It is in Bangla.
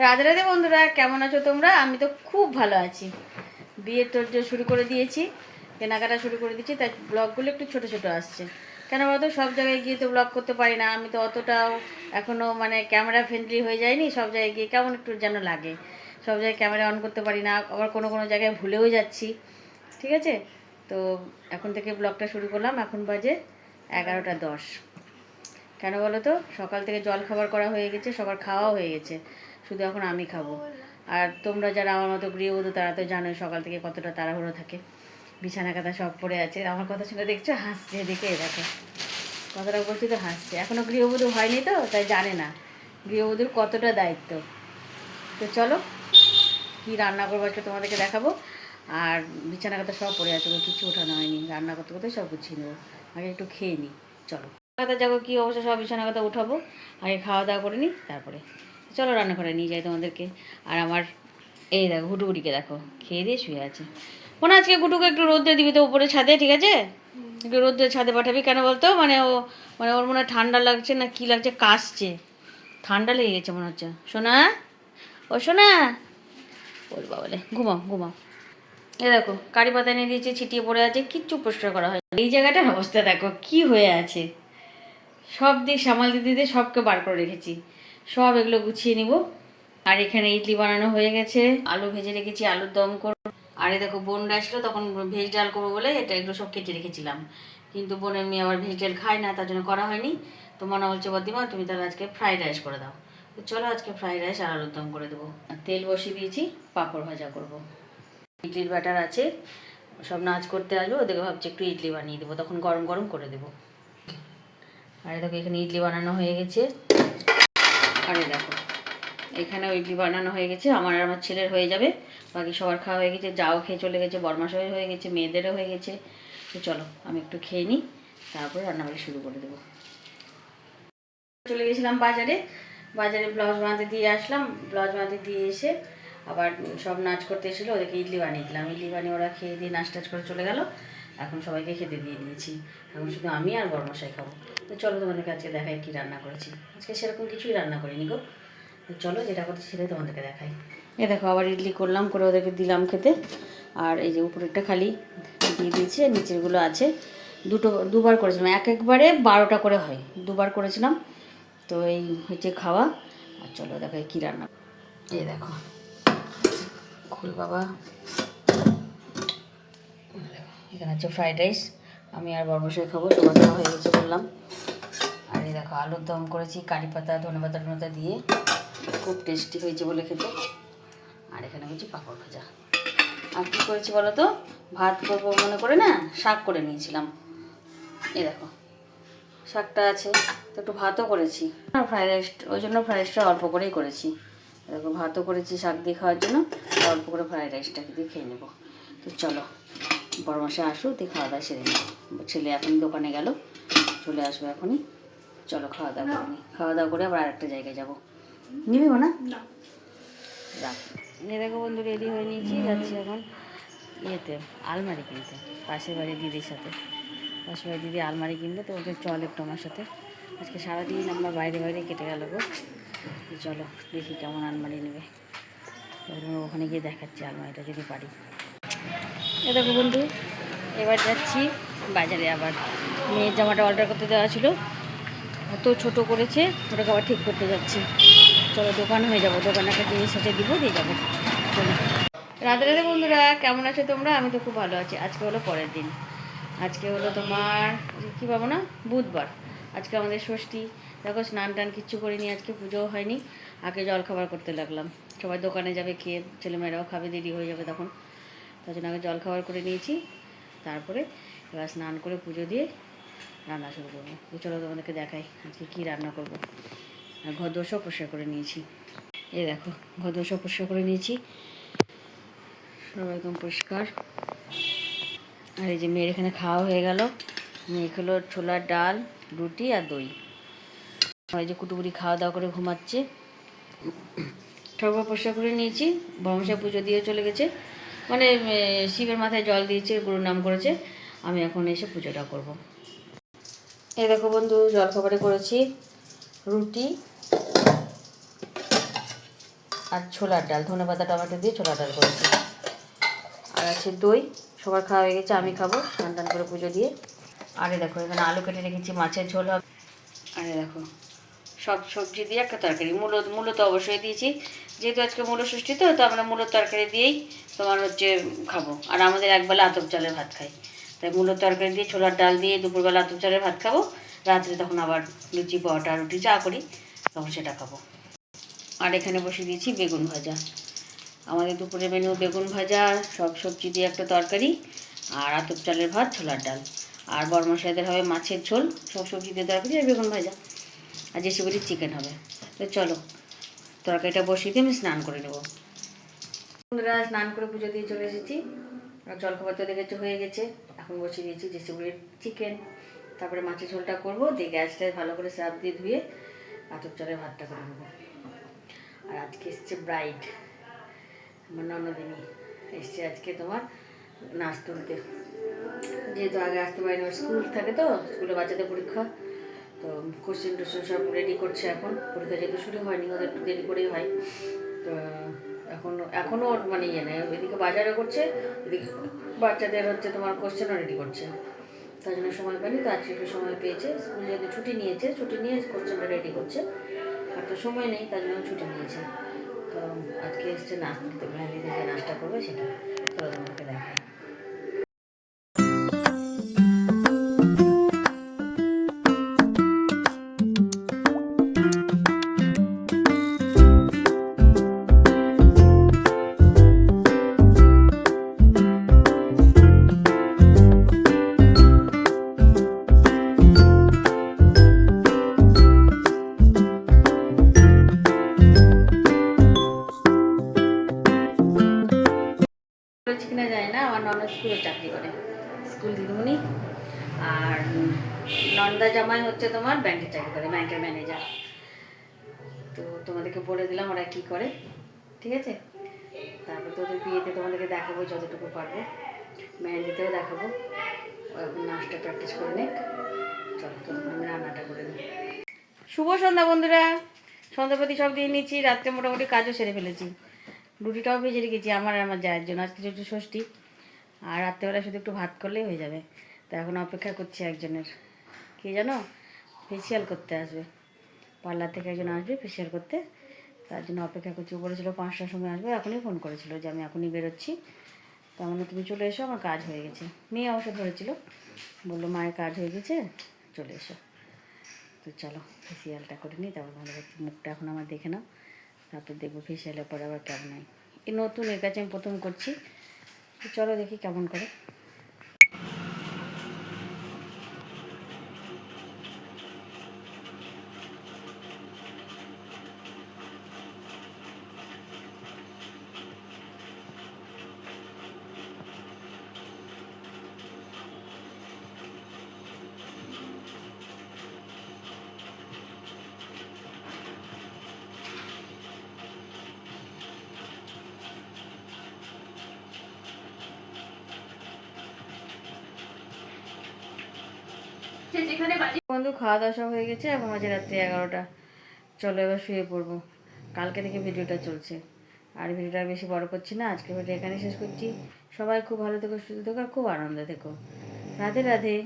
রাধে রাধে বন্ধুরা, কেমন আছো তোমরা? আমি তো খুব ভালো আছি। বিয়ের তোর শুরু করে দিয়েছি, কেনাকাটা শুরু করে দিয়েছি, তাই ব্লগগুলো একটু ছোট ছোট আসছে। কেন বলতো, সব জায়গায় গিয়ে তো ব্লগ করতে পারি না, আমি তো অতটাও এখনও মানে ক্যামেরা ফ্রেন্ডলি হয়ে যায়নি সব জায়গায় গিয়ে কেমন একটু যেন লাগে। সব জায়গায় ক্যামেরা অন করতে পারি না, আবার কোনো কোনো জায়গায় ভুলেও যাচ্ছি, ঠিক আছে? তো এখন থেকে ব্লগটা শুরু করলাম, এখন বাজে এগারোটা দশ। কেন বলো তো সকাল থেকে জল খাবার করা হয়ে গেছে, সবার খাওয়াও হয়ে গেছে। শুধু এখন আমি খাব। আর তোমরা যারা আমার মতো গৃহবধূ, তারা তো জানোই সকাল থেকে কতটা তাড়াহুড়ো থাকে। বিছানা কাঁথা সব পড়ে আছে। আমার কথা শুনে দেখছ? হাসছে দেখে দেখো কথাটা বলছি তো হাসছে। এখনও গৃহবধূ হয়নি তো, তাই জানে না। গৃহবধূর কতটা দায়িত্ব। তো চলো, কী রান্না করব আজকে তোমাদেরকে দেখাবো। আর বিছানা কাঁথা সব পড়ে আছে কিছু ওঠানো হয়নি। রান্না করতে করতে সব গুছিয়ে নেব। আগে একটু খেয়ে নিই চলো। কথা যাব, কী অবস্থা? সব বিছানা কথা উঠাবো। আগে খাওয়া দাওয়া করে নিই তারপরে। চলো রান্না করে নিয়ে যাই তোমাদেরকে। আর আমার এই দেখো হুটুগুটিকে দেখো খেয়ে দিয়ে শুয়ে আছে। মনে আজকে গুটুকে একটু রোদ্রে দিবি তো উপরে ছাদে ঠিক আছে? একটু রোদ্রে ছাদে পাঠাবি কেন বলতো? মানে ও মানে ওর মনে ঠান্ডা লাগছে না কী লাগছে কাশছে। ঠান্ডা লেগে গেছে মনে হচ্ছে। সোনা? ও সোনা? ওর বলে ঘুমাও ঘুমাও। এ দেখো কারি পাতা নিয়ে দিয়েছে ছিটিয়ে পড়ে আছে কিচ্ছু পরিষ্কার করা হয় এই জায়গাটার অবস্থা দেখো কি হয়ে আছে। সব দিক সামাল দিতে দিতে সবকে বার করে রেখেছি। সব এগুলো গুছিয়ে নিব। আর এখানে ইডলি বানানো হয়ে গেছে। আলু ভেজে রেখেছি, আলুর দম করব। আর এই দেখো বোনরা আসলো তখন ভেজ ডাল করব বলে এটা এগুলো সব কেটে রেখেছিলাম। কিন্তু বোনের মেয়ে আবার ভেজ ডাল খায় না, তার জন্য করা হয়নি। তো মনে বলছে বদিমা তুমি তাহলে আজকে ফ্রাইড রাইস করে দাও। তো চলো আজকে ফ্রাইড রাইস আর আলুর দম করে দেবো। তেল বসিয়ে দিয়েছি, পাঁপড় ভাজা করব। ইডলির ব্যাটার আছে, সব নাচ করতে আসবে, ওদেরকে ভাবছি একটু ইডলি বানিয়ে দেবো, তখন গরম গরম করে দেবো। আর দেখো, এখানে ইডলি বানানো হয়ে গেছে। আর দেখো, এখানে ইডলি বানানো হয়ে গেছে, আমার আর আমার ছেলের হয়ে যাবে, বাকি সবার খাওয়া হয়ে গেছে, যাও খেয়ে চলে গেছে বরমাসের হয়ে গেছে, মেয়েদেরও হয়ে গেছে, তো চলো, আমি একটু খেয়ে নিই, তারপরে রান্নাবাড়ি শুরু করে দেবো। চলে গেছিলাম বাজারে বাজারে ব্লাউজ বানাতে দিয়ে আসলাম, ব্লাউজ বানাতে দিয়ে এসে আবার সব নাচ করতে এসেছিল, ওদেরকে ইডলি বানিয়ে দিলাম, ইডলি বানিয়ে ওরা খেয়ে দিয়ে নাচ টাচ করে চলে গেল এখন সবাইকে খেতে দিয়ে দিয়েছি। এখন শুধু আমি আর বরমশাই খাব। তো চলো তোমাদেরকে আজকে দেখাই কী রান্না করেছি। আজকে সেরকম কিছুই রান্না করিনি গো। তো চলো যেটা করছি সেটাই তোমাদেরকে দেখাই। এ দেখো, আবার ইডলি করলাম, করে ওদেরকে দিলাম খেতে। আর এই যে উপরেরটা খালি দিয়ে দিয়েছি, আর নিচেরগুলো আছে। দুটো, দুবার করেছিলাম। এক একবারে বারোটা করে হয়। দুবার করেছিলাম। তো এই হচ্ছে খাওয়া। আর চলো দেখাই কী রান্না। এই দেখো খুল বাবা এখানে হচ্ছে ফ্রাইড রাইস আমি আর বর্মশাই খাব সবার খাওয়া হয়ে গেছে বললাম। আর এই দেখো, আলুর দম করেছি, কারি পাতা, ধনে পাতা টনেপাতা দিয়ে। খুব টেস্টি হয়েছে বলে খেতে। আর এখানে হচ্ছে পাঁপড় ভাজা। আর কী করেছি বলো তো? ভাত করব মনে করে না? শাক করে নিয়েছিলাম। এই দেখো, শাকটা আছে, তো একটু ভাতও করেছি। আর ফ্রাইড রাইস ওই জন্য ফ্রাইড রাইসটা অল্প করেই করেছি। দেখো, ভাতও করেছি শাক দিয়ে খাওয়ার জন্য অল্প করে ফ্রাইড রাইসটাকে দিয়ে খেয়ে নেব। তো চলো বড় মাসে আসুক দিয়ে খাওয়া দাওয়া সেরে নেব ছেলে এখন দোকানে গেল চলে আসবে এখনই। চলো খাওয়া দাওয়া করে নিই খাওয়া দাওয়া করে আবার আরেকটা জায়গায় যাব। নিবি না? রাখ। দেখো বন্ধু রেডি হয়ে নিয়েছি যাচ্ছি এখন ইয়েতে আলমারি কিনতে পাশের বাড়ি দিদির সাথে। পাশের বাড়ি দিদি আলমারি কিনবে তো ওদের চল একটু আমার সাথে। আজকে সারাদিন আমরা বাইরে বাইরে কেটে গেল গো। চলো দেখি কেমন আলমারি নেবে। ওখানে গিয়ে দেখাচ্ছি আলমারিটা যদি পারি। এ দেখো বন্ধু, এবার যাচ্ছি বাজারে আবার। মেয়ের জামাটা অর্ডার করতে দেওয়া ছিল। এত ছোট করেছে, ওটাকে আবার ঠিক করতে যাচ্ছি। চলো, দোকান হয়ে যাব। দোকানে একটা জিনিস সাথে দিব, দিয়ে যাব। চলো। রাধে বন্ধুরা, কেমন আছো তোমরা? আমি তো খুব ভালো আছি। আজকে হলো পরের দিন। আজকে হলো তোমার কী পাবো না, বুধবার। আজকে আমাদের ষষ্ঠী। দেখো, স্নান টান কিচ্ছু করিনি, আজকে পুজোও হয়নি। আগে জল খাবার করতে লাগলাম। সবাই দোকানে যাবে, খেয়ে ছেলেমেয়েরাও খাবে, দেরি হয়ে যাবে তখন। তার জন্য আগে জল খাবার করে নিয়েছি। তারপরে এবার স্নান করে পুজো দিয়ে রান্না শুরু করব। তো চলো তোমাদেরকে দেখাই আজকে কী রান্না করব। আর ঘর দোষও পরিষ্কার করে নিয়েছি। এই দেখো, ঘর দোষও পরিষ্কার করে নিয়েছি। সব একদম পরিষ্কার। আর এই যে মেয়ের এখানে খাওয়া হয়ে গেল। মেয়ে খেলো ছোলার ডাল, রুটি আর দই। এই যে কুটুকুটি খাওয়া দাওয়া করে ঘুমাচ্ছে। ঠাকুর পরিষ্কার করে নিয়েছি। বংশা পুজো দিয়ে চলে গেছে। মানে শিবের মাথায় জল দিয়েছে, গুরুর নাম করেছে। আমি এখন এসে পুজোটা করব। এ দেখো বন্ধু, জল খাবারে করেছি রুটি আর ছোলার ডাল। ধনে পাতা, টমেটো দিয়ে ছোলার ডাল করেছি। আর আছে দই। সবার খাওয়া হয়ে গেছে, আমি খাব স্নান টান করে পুজো দিয়ে। আরে দেখো, এখানে আলু কেটে রেখেছি, মাছের ঝোল হবে। আরে দেখো সব সবজি দিয়ে একটা তরকারি। মূল মূলো তো অবশ্যই দিয়েছি। যেহেতু আজকে মূল ষষ্ঠী তো তো আমরা মূলোর তরকারি দিয়েই তোমার হচ্ছে খাব। আর আমাদের একবেলা আতপ চালের ভাত খাই। তাই মূলোর তরকারি দিয়ে ছোলার ডাল দিয়ে দুপুরবেলা আতপ চালের ভাত খাব। রাত্রে তখন আবার লুচি, পরোটা, রুটি যা করি, তখন সেটা খাব। আর এখানে বসে দিয়েছি বেগুন ভাজা। আমাদের দুপুরে মেনু বেগুন ভাজা, সব সবজি দিয়ে একটা তরকারি আর আতপ চালের ভাত, ছোলার ডাল। আর বরমশাইদের হবে মাছের ঝোল, সব সবজি দিয়ে তরকারি আর বেগুন ভাজা। আর জেসি বলি চিকেন হবে। তো চলো, তরকারিটা বসিয়ে দিয়ে আমি স্নান করে নেব। বন্ধুরা, স্নান করে পুজো দিয়ে চলে এসেছি। জলখাবার তো দেখেছি হয়ে গেছে। এখন বসিয়ে দিয়েছি জেসি বলির চিকেন তারপরে মাছের ঝোলটা করব, দিয়ে গ্যাসটা ভালো করে সাপ দিয়ে ধুয়ে আতপ চলে ভাতটা করে নেব। আর আজকে এসছে ব্রাইড আমার ননদিনী। এসছে আজকে তোমার নাচ তুলতে। যেহেতু আগে আসতে পারিনি, ওর স্কুল থাকে তো, স্কুলে বাচ্চাদের পরীক্ষা। তো কোশ্চেন টোশ্চেন সব রেডি করছে এখন। পরীক্ষা যেহেতু শুরু হয়নি, ওদের একটু দেরি করেই হয়। তো এখন এখনও মানে ইয়ে নেই। এদিকে বাজারও করছে, এদিকে বাচ্চাদের হচ্ছে তোমার কোশ্চেনও রেডি করছে। তার জন্য সময় পাইনি তো আজকে একটু সময় পেয়েছে। স্কুল যেহেতু ছুটি নিয়েছে, ছুটি নিয়ে কোশ্চেনটা রেডি করছে। আর তো সময় নেই, তার জন্য ছুটি নিয়েছে। তো আজকে এসছে নাচ মেহেন্দি যে নাচটা করবে সেটা। তো তোমাকে দেখাই। কিনা যায় না, আমার ননদ স্কুলে চাকরি করে। স্কুল দিদিমণি। আর নন্দা জামাই হচ্ছে তোমার ব্যাংকে চাকরি করে, ব্যাংকের ম্যানেজার। তো তোমাদেরকে বলে দিলাম ওরা কী করে, ঠিক আছে? তারপর তোদের বিয়েতে তোমাদেরকে দেখাবো যতটুকু পারব। মেহেন্দিতেও দেখাবো। এখন নাচটা প্র্যাকটিস করে নিক। চলো ততক্ষণ আমি রান্নাটা করে নিই। শুভ সন্ধ্যা বন্ধুরা। সন্ধ্যাপতি সব দিয়ে নিচ্ছি, রাত্রে মোটামুটি কাজও সেরে ফেলেছি। রুটিটাও ভেজে রেখেছি আমার আমার জায়ের জন্য। আজকে যেহেতু ষষ্ঠী, আর রাত্রেবেলা শুধু একটু ভাত করলেই হয়ে যাবে। তা এখন অপেক্ষা করছি একজনের। কে জানো? ফেসিয়াল করতে আসবে। পার্লার থেকে একজন আসবে ফেসিয়াল করতে। তার জন্য অপেক্ষা করছি। বলেছিল পাঁচটার সময় আসবে, এখনই ফোন করেছিল যে আমি এখনই বেরোচ্ছি। তার মানে তুমি চলে এসো, আমার কাজ হয়ে গেছে। মেয়ে অবশ্য ধরেছিল। বলল, মায়ের কাজ হয়ে গেছে, চলে এসো। তো চলো ফেসিয়ালটা করে নিই, তারপর ভালো মুখটা এখন আমার দেখে নাও। তারপর দেখব ফেসিয়ালের পরে আবার কেমন হয়? এই নতুন এর কাছে আমি প্রথম করছি। চলো দেখি কেমন করে। বন্ধু, খাওয়া দাওয়া সব হয়ে গেছে এবং মাঝে রাত্রি এগারোটা। চলো এবার শুয়ে পড়ব। কালকে থেকে ভিডিওটা চলছে। আর ভিডিওটা বেশি বড় করছি না আজকে ভিডিও এখানে শেষ করছি। সবাই খুব ভালো থেকো, সুস্থ থেকো আর খুব আনন্দ থেকো। রাধে রাধে।